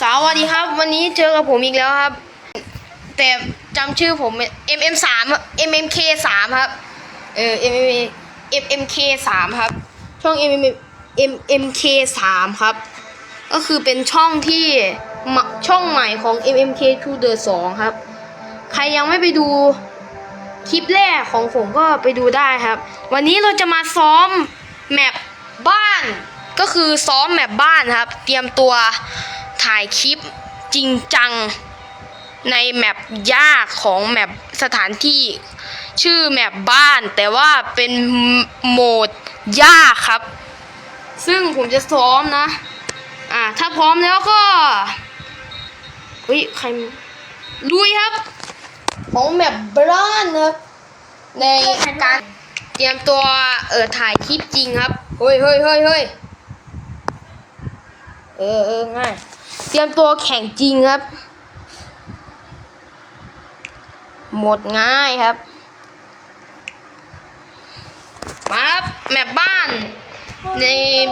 สวัสดีครับ วันนี้เจอกับผมอีกแล้วครับ แต่จำชื่อผม MM สาม MMK สามครับเออ MM MMK สามครับ ช่อง MM MMK สามครับ ก็คือเป็นช่องที่ช่องใหม่ของ MMK to the 2ครับ ใครยังไม่ไปดูคลิปแรกของผมก็ไปดูได้ครับ วันนี้เราจะมาซ้อมแมปบ้าน ก็คือซ้อมแมปบ้านครับ เตรียมตัว ถ่ายคลิปจริงจังในแมปยากของแมปสถานที่ชื่อแมปบ้าน แต่ว่าเป็นโหมดยากครับ ซึ่งผมจะซ้อมนะ อ่า ถ้าพร้อมแล้วก็เฮ้ยใครลุยครับ ของแมปบ้านครับในการเตรียมตัวเออถ่ายคลิปจริงครับ เฮ้ยเฮ้ยเฮ้ยเฮ้ยเออเออง่าย เตรียมตัวแข่งจริงครับ หมดง่ายครับ มาครับแมปบ้าน ใน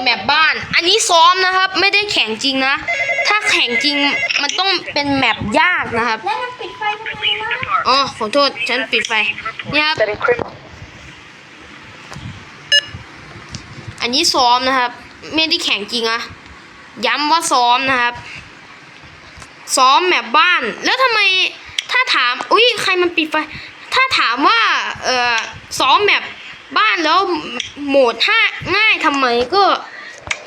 แมปบ้าน อันนี้ซ้อมนะครับ ไม่ได้แข่งจริงนะ ถ้าแข่งจริงมันต้องเป็นแมปยากนะครับ แล้วมันปิดไฟทำไมล่ะอ๋อขอโทษฉันปิดไฟนี่ครับ อันนี้ซ้อมนะครับ ไม่ได้แข่งจริงอะ ย้ำว่าซ้อมนะครับ ซ้อมแมปบ้าน แล้วทำไมถ้าถาม อุ้ยใครมันปิดไฟ ถ้าถามว่า เอ่อซ้อมแมปบ้านแล้วโหมดห้าง่ายทำไมก็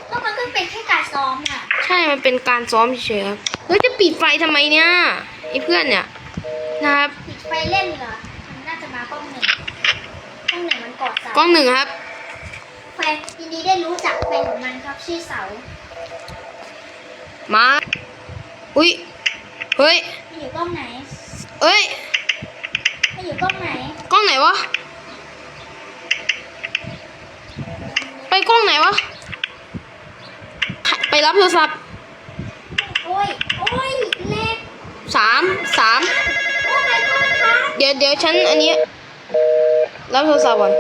ก็มันก็เป็นแค่การซ้อมอะ ใช่ มันเป็นการซ้อมเฉยๆครับ เฮ้ยจะปิดไฟทำไมเนี่ยไอ้เพื่อนเนี่ยนะครับปิดไฟเล่นเหรอ มันน่าจะมากล้องหนึ่งกล้องหนึ่งมันกอดเสากล้องหนึ่งครับ แฟนยินดีได้รู้จักแฟนของมันครับชื่อเสา มา อุ้ย เฮ้ยมันอยู่กล้องไหนเอ้ย มันอยู่กล้องไหนกล้องไหนวะ ไปกล้องไหนวะ ไปรับโทรศัพท์โอ้ยโอ้ยเล็กสามสาม โอ้ my god ครับ เดี๋ยวเดี๋ยวฉันอันนี้ รับโทรศัพท์ก่อน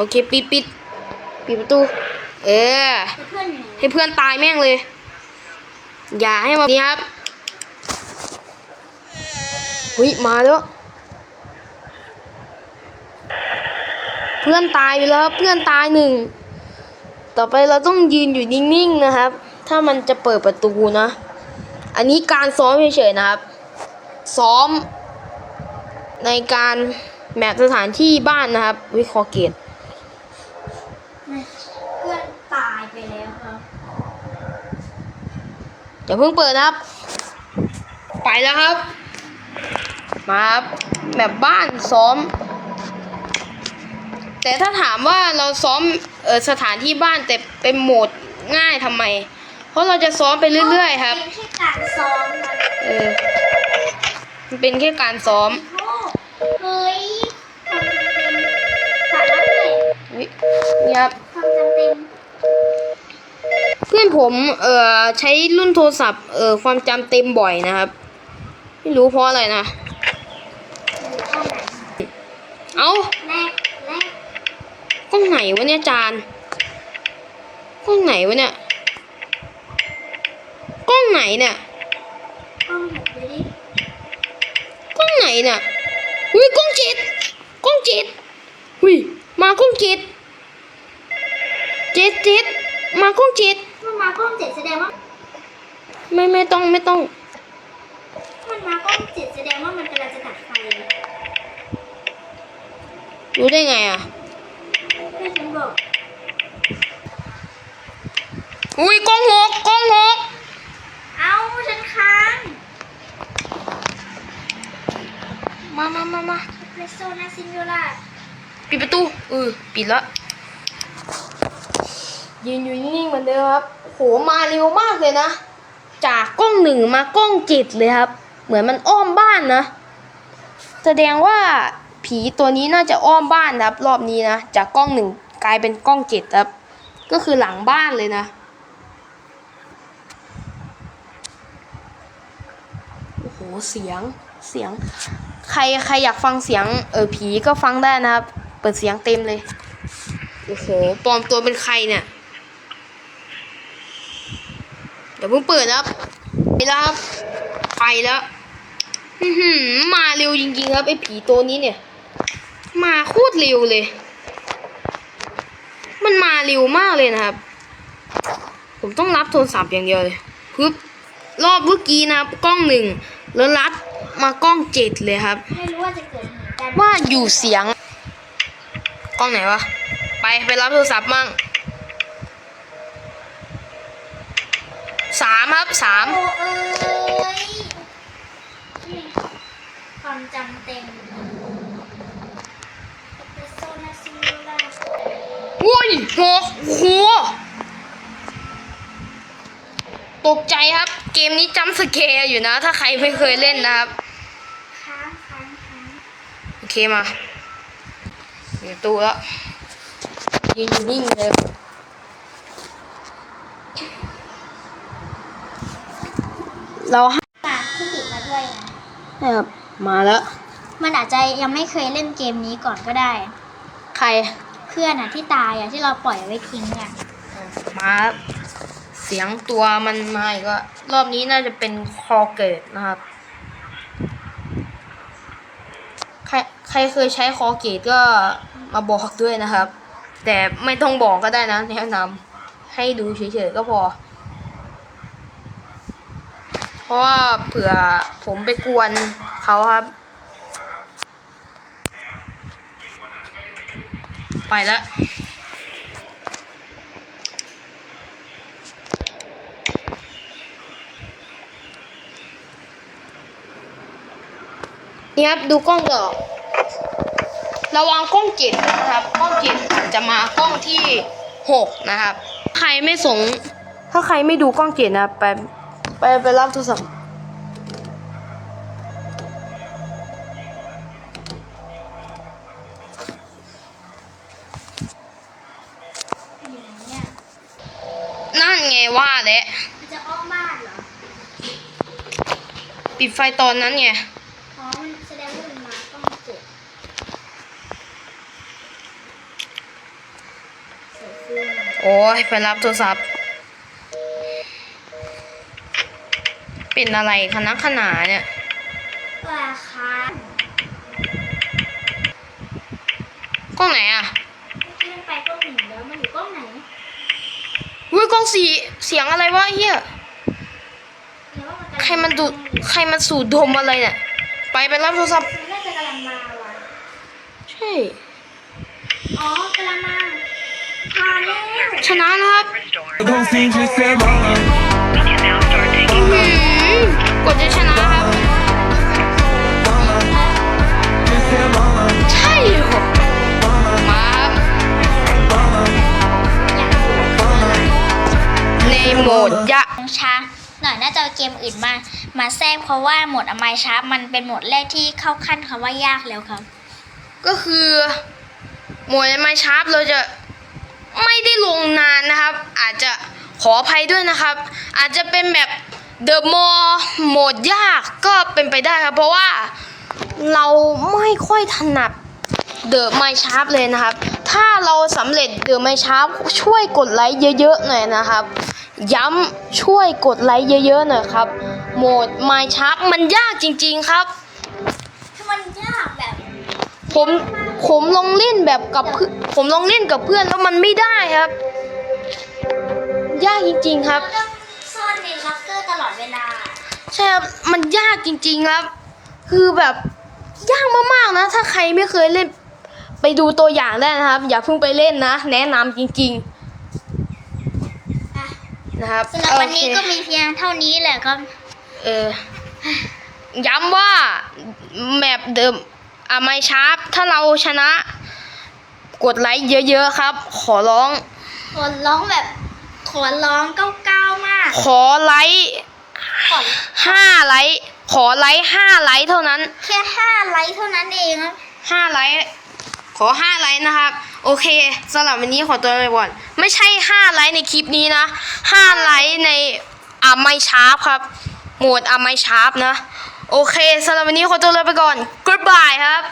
อเคปิดปิดปิดประตู เออ ให้เพื่อนตายแม่งเลย อย่าให้มานี่ครับหุยมาแล้ว เพื่อนตายไปแล้วเพื่อนตายหนึ่ง ต่อไปเราต้องยืนอยู่นิ่งๆนะครับ ถ้ามันจะเปิดประตูนะ อันนี้การซ้อมเฉยๆนะครับ ซ้อมในการแมปสถานที่บ้านนะครับ วิคอเกต เพื่อนตายไปแล้วครับอย่าเพิ่งเปิดนะครับ ไปแล้วครับ มาครับแบบบ้านซ้อม แต่ถ้าถามว่าเราซ้อมเออสถานที่บ้านแต่เป็นโหมดง่ายทำไม เพราะเราจะซ้อมไปเรื่อย ๆ ครับเป็นแค่การซ้อมครับเออมันเป็นแค่การซ้อมโอ้เฮ้ยความจำเต็มสาระเลยนี่นี่ครับ ความจำเต็ม เพื่อนผมเอ่อใช้รุ่นโทรศัพท์เอ่อความจำเต็มบ่อยนะครับ ไม่รู้เพราะอะไรนะ เอากล้องไหนวะเนี่ยจานกล้องไหนวะเนี่ยกล้องไหนเนี่ยกล้องไหนเนี่ยอุ้ยกล้องจ็ดกล้องจ็ดอุ้ยมากล้องจ็ดเจ็ดเจ็ด มากล้องเจ็ดมันมากล้องเจ็ดแสดงว่า ไม่ไม่ต้องไม่ต้อง มันมากล้องเจ็ดแสดงว่ามันกำลังจะตัดไฟรู้ได้ไงอะเพื่อนฉันบอก อุ้ยกล้องหกกล้องหกเอ้าฉันค้างมามามามาเพรสโซนาซินโยล่าปิดประตูเออปิดละยืนอยู่นิ่งๆเหมื อนเดิมครับโหมาเร็วมากเลยนะ จากกล้องหนึ่งมากล้องเจ็ดเลยครับ เหมือนมันอ้อมบ้านนะ แสดงว่าผีตัวนี้น่าจะอ้อมบ้านครับ รอบนี้นะ จากกล้องหนึ่งกลายเป็นกล้องเจ็ดครับ ก็คือหลังบ้านเลยนะ โอ้โห เสียง เสียง ใครใครอยากฟังเสียงเออผีก็ฟังได้นะครับ เปิดเสียงเต็มเลย โอ้โห ปลอมตัวเป็นใครเนี่ย เดี๋ยวเพิ่งเปิดนะครับไปแล้วครับไปแล้วอื้อหือมาเร็วจริงๆครับไอ้ผีตัวนี้เนี่ย มาโคตรเร็วเลย มันมาเร็วมากเลยนะครับ ผมต้องรับโทรศัพท์อย่างเดียวเลยปึ๊บรอบเมื่อกี้นะครับ กล้องหนึ่งแล้วรัดมากล้องเจ็ดเลยครับไม่รู้ว่าจะเกิดเหตุการณ์ว่าอยู่เสียง กล้องไหนวะ ไปไปรับโทรศัพท์มั่ง สามครับสามเอ้ยนี่ความจำเต็มเอสโซนาซิลูล่าอุ้ยหกโหตกใจครับ เกมนี้จำสเกร์อยู่นะ ถ้าใครไม่เคยเล่นนะครับ ค้างค้างค้างโอเคมาอยู่ตู้แล้วยืนอยู่นิ่งเลย เราฝากที่ติดมาด้วยนะครับมาแล้ว มันอาจจะยังไม่เคยเล่นเกมนี้ก่อนก็ได้ ใครเพื่อนอะที่ตายอะที่เราปล่อยไว้ทิ้งอะมาครับเสียงตัวมันมาอีกก็รอบนี้น่าจะเป็นคอเกิดนะครับ ใครใครเคยใช้คอเกตก็มาบอกด้วยนะครับ แต่ไม่ต้องบอกก็ได้นะแนะนำให้ดูเฉยๆก็พอเพ ราะว่าเผื่อผมไปกวนเขาครับ ไปแล้วนี่ครับดูกล้องก่อนระวังกล้องเจ็ดนะครับ กล้องเจ็ดจะมากล้องที่หกนะครับ ใครไม่สง ถ้าใครไม่ดูกล้องเจ็ดนะไป ไปไปรับโทรศัพท์อยู่ไหนเนี่ยนั่นไงว่าแหละมันจะอ้อมบ้านเหรอ ปิดไฟตอนนั้นไงอ๋อ มันแสดงว่ามันมาต้องเจ็บเสียเครื่องโอ้ยไปรับโทรศัพท์ เป็นอะไรคณะขนาเนี่ยว่าค้างกล้องไหนอะเมื่อกี้มันไปกล้องหนึ่งแล้วมันอยู่กล้องไหนอุ้ยกล้องสีเสียงอะไรวะเฮียใครมันดูใครมันสูดดมอะไรเนี่ยไปไปรับโทรศัพท์น่าจะกำลังมาวะใช่อ๋อกำลังมาผ่าแล้วชนะครับ ดยะช้าหน่อยน่าจะเอาเกมอื่นมามาแทรกเพราะว่าโหมดอมายชาร์ปมันเป็นโหมดแรกที่เข้าขั้นคำว่ายากแล้วครับ ก็คือโหมดไมชาร์ปเราจะไม่ได้ลงนานนะครับ อาจจะขออภัยด้วยนะครับ อาจจะเป็นแบบเดอะมอโหมดยากก็เป็นไปได้ครับ เพราะว่าเราไม่ค่อยถนัดเดอะไมชาร์ปเลยนะครับ ถ้าเราสำเร็จเดอะไมชาร์ปช่วยกดไลค์เยอะๆหน่อยนะครับ ย้ำช่วยกดไลค์เยอะๆหน่อยครับ โหมดไมชาร์ปมันยากจริง ๆครับคือมันยากแบบผมผมลองเล่นแบบกับเพื่อนผมลองเล่นกับเพื่อนแล้วมันไม่ได้ครับ ยากจริง ๆครับเราต้องซ่อนในล็อกเกอร์ตลอดเวลา ใช่ครับมันยากจริง ๆครับ คือแบบยากมากๆนะ ถ้าใครไม่เคยเล่น ไปดูตัวอย่างได้นะครับ อย่าเพิ่งไปเล่นนะ แนะนำจริงอะๆ นะครับสำหรับวันนี้โอเคก็มีเพียงเท่านี้แหละครับ เออ ย้ำว่าแมปเดิมอะไม่ชาร์ปถ้าเราชนะ กดไลค์เยอะๆครับ ขอร้อง ขอร้องแบบ ขอร้องก้าวๆมาก ขอไลค์ขอห้าไลค์ขอไลค์ห้าไลค์เท่านั้น แค่ห้าไลค์เท่านั้นเองครับห้าไลค์ขอห้าไลค์นะครับ โอเคสำหรับวันนี้ขอตัวไปก่อน ไม่ใช่ห้าไลค์ในคลิปนี้นะห้าไลค์ในอ่าไม่ชาร์ปครับ โหมดอ่าไม่ชาร์ปนะ โอเคสำหรับวันนี้ขอตัวลาไปก่อน goodbye ครับ